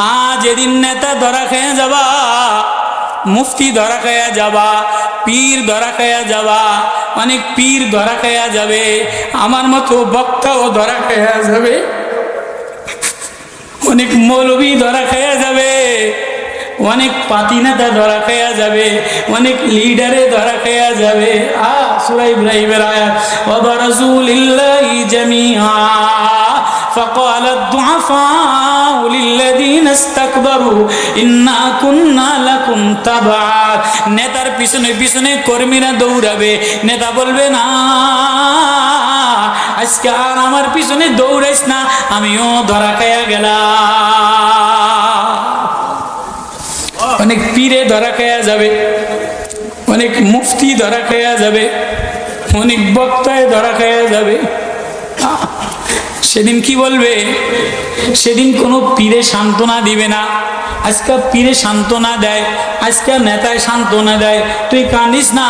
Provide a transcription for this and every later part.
আ যেদিন নেতা ধরা খেয়ে যাবা মুফতি ধরা খায়া যাবা পীর ধরা খায়া যাবা অনেক পীর ধরা খায়া যাবে আমার মতো বক্তাও ধরা খায়া যাবে অনেক মৌলবী ধরা খায়া যাবে অনেক পাতি নেতা ধরা খায়া যাবে অনেক লিডারে ধরা খায়া যাবে আ সুরা ইব্রাহিমের আয়াত ওয়াবারাজুলিল্লাহি জামিআ فقال الضعفاء للذين নেতার পিছনে পিছনে কর্মীরা দৌড়াবে। নেতা বলবে, না, আজকে আর আমার পিছনে দৌড়াইস না, আমিও ধরা খাইয়া গেলাম। অনেক পীরে ধরা খাইয়া যাবে, অনেক মুফতি ধরা খাইয়া যাবে, অনেক বক্তায় ধরা খাইয়া যাবে। সেদিন কি বলবে? সেদিন কোনো পীরে সান্ত্বনা দিবে না। আজকে পীরে সান্ত্বনা দেয়, আজকে নেতায় সান্ত্বনা দেয়। তুই কান্দিস না,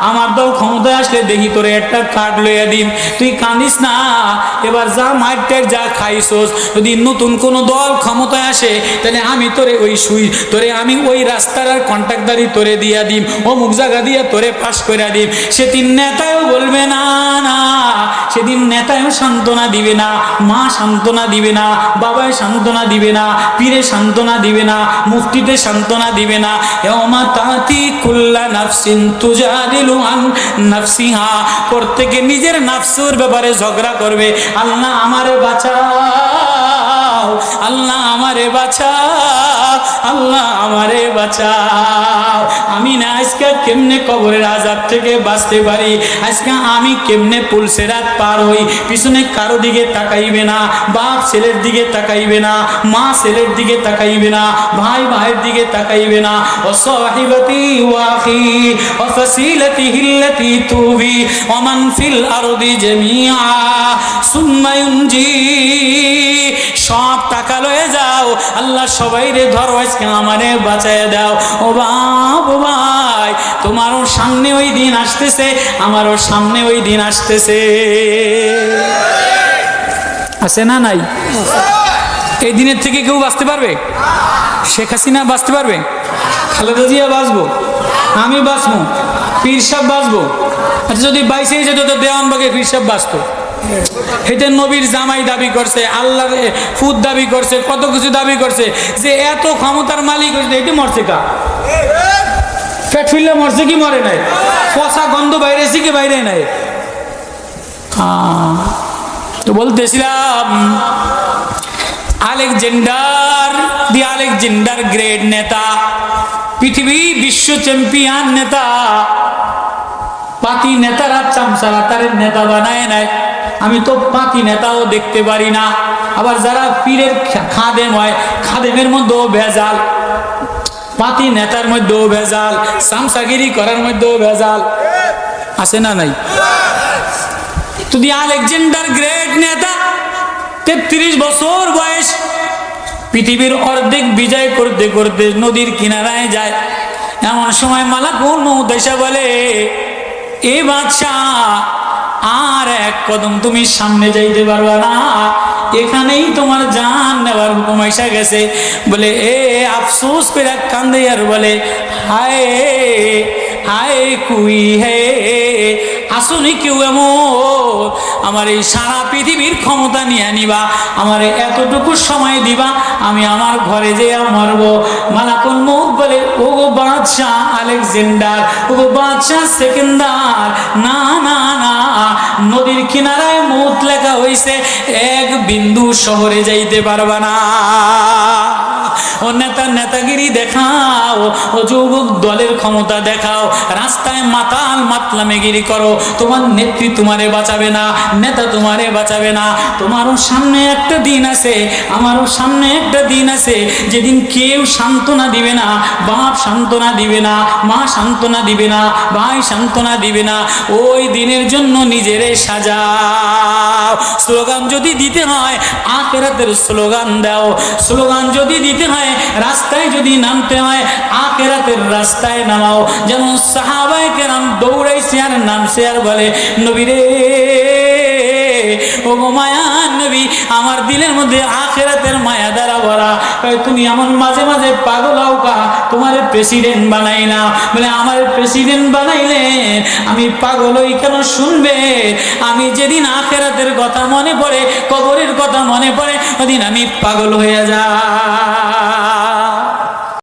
আমার দল ক্ষমতায় আসলে দেখি তোরে একটা কাঠ লইয়া দিন। তুই কান্দিস না, এবার যা মারটের যা খাইছোস, যদি নতুন কোনো দল ক্ষমতায় আসে, তাহলে আমি তোরে ওই সুই, তোরে আমি ওই রাস্তার আর কন্ট্রাক্টারি তোরে দিয়া দিম, অমুক জায়গা দিয়া তোরে পাশ করে দিম। সেদিন নেতায়ও বলবে, না না। সেদিন নেতায়ও সান্ত্বনা দিবে না। মা সান্ত্বনা দিবে না, বাবায় সান্ত্বনা দিবে না, পীরে সান্ত্বনা দিবে না, মুফতিতে সান্ত্বনা দিবে না। ইয়াউমা তাতি কুল্লা নাফসিন তুজাদিলু আন নাফসিহা। প্রত্যেকে নিজের নাফসুর ব্যাপারে ঝগড়া করবে। আল্লাহ আমারে বাঁচাও, আল্লাহ আমারে বাঁচাও, আল্লাহ আমারে বাঁচাও। আমি না আজকে কেমনে কবরের আজাব থেকে বাঁচতে পারি? আজকে আমি কেমনে পুলসে রাত পার হই? পিছনে কারও দিকে তাকাইবে না, বাপ ছেলের দিকে তাকাইবে না, মা ছেলের দিকে তাকাইবে না, ভাই ভাইয়ের দিকে তাকাইবে না। ও সাহিবতি ওয়াখি হিল্লতি তুবি ওমান ফিল আরদি জামিআ সুম্মা ইউনজি। সব টাকা লয়ে যাও, আল্লাহ সবাই রে ধরো, আজকে আমারে বাঁচায় দাও। ও বাপ তোমারও সামনে ওই দিন আসতেছে, আমারও সামনে ওই দিন আসতেছে। আছে না নাই? এই দিনের থেকে কেউ বাঁচতে পারবে? শেখ হাসিনা বাঁচতে পারবে? খালেদা জিয়া বাঁচবো, আমি বাঁচবো, পীর সাহেব বাঁচবো। আচ্ছা যদি বাইশে যেত, তো দেওয়ানবাগে পীর সাহেব বাঁচতো। এটা নবীর জামাই দাবি করছে আল্লাহ ফুদ দাবি করছে, কত কিছু দাবি করছে, যে এত ক্ষমতার মালিক হয়েছে এটি মরছে পেট ফিরলে মরছে কি মরে নাই? পচা গন্ধ বাইরেছি কি বাইরে নাই? তো বলতেছিলাম, আলেকজেন্ডার, দি আলেকজেন্ডার গ্রেট নেতা, পৃথিবী বিশ্ব চ্যাম্পিয়ন নেতা, পাতি নেতারা চামচারা তার নেতা বানায় নাই। আমি তো পাতি নেতাও দেখতে পারি না। আবার যারা পীরের খাদেম হয়, খাদেমের মধ্যেও ভেজাল। পাতি নেতার মধ্যেও ভেজাল সামসাগিরি করার মধ্যেও ভেজাল। আছে না নাই? তো দি আলেকজান্ডার গ্রেট নেতা, তেত্রিশ বছর বয়স, পৃথিবীর অর্ধেক বিজয় করতে করতে নদীর কিনারায় যায়। এমন সময় মালাকুল মৌদেশা বলে, এ বাদশাহ, আর এক কদম তুমি সামনে যাইতে পারবা না। এখানেই তোমার জান নেওয়ার হুকুম এসে গেছে। বলে, এ, আফসোস করে কান্দে আর বলে, হায় হায় কুই হে, আসুনি কেউ এমন? আমার এই সারা পৃথিবীর ক্ষমতা নিয়ে নিবা, আমার এতটুকু সময় দিবা, আমি আমার ঘরে যে মরবো। মালাকুল মুখ বলে ও গো বাদশাহ আলেকজান্ডার ও গো বাদশাহ সেকেন্দার, না না না নদীর কিনারায় মুত লেখা হয়েছে এক বিন্দু শহরে যাইতে পারবা না। ও নেতা নেতাগিরি দেখাও, ও যুবক দলের ক্ষমতা দেখাও, রাস্তায় মাতাল মাতলামেগিরি করো, তোমার নেত্রী তোমারে বাঁচাবে না, নেতা তোমারে বাঁচাবে না, তোমারও সামনে একটা দিন আছে, আমারও সামনে একটা দিন আছে, যেদিন কেউ সান্ত্বনা দিবে না, বাপ সান্ত্বনা দিবে না, মা সান্ত্বনা দিবে না, ভাই সান্ত্বনা দিবে না, ওই দিনের জন্য নিজেরে সাজাও। স্লোগান যদি দিতে হয়, আখেরাতের স্লোগান দাও, স্লোগান যদি দিতে হয় রাস্তায় যদি নামতে হয়, আখেরাতের রাস্তায় নামাও। যেমন সাহাবাই কেরাম দৌড়াইছে আর নামছে আর বলে নবীরে ও নবী, আমার দিলের মধ্যে আখেরাতের মায়া দ্বারা ভরা। তুমি এমন মাঝে মাঝে কা, তোমার প্রেসিডেন্ট বানাই না। বলে, আমার প্রেসিডেন্ট বানাইলেন আমি পাগল হই কেন শুনবে? আমি যেদিন আখেরাতের কথা মনে পড়ে, কবরের কথা মনে পড়ে, ওদিন আমি পাগল হয়ে যাই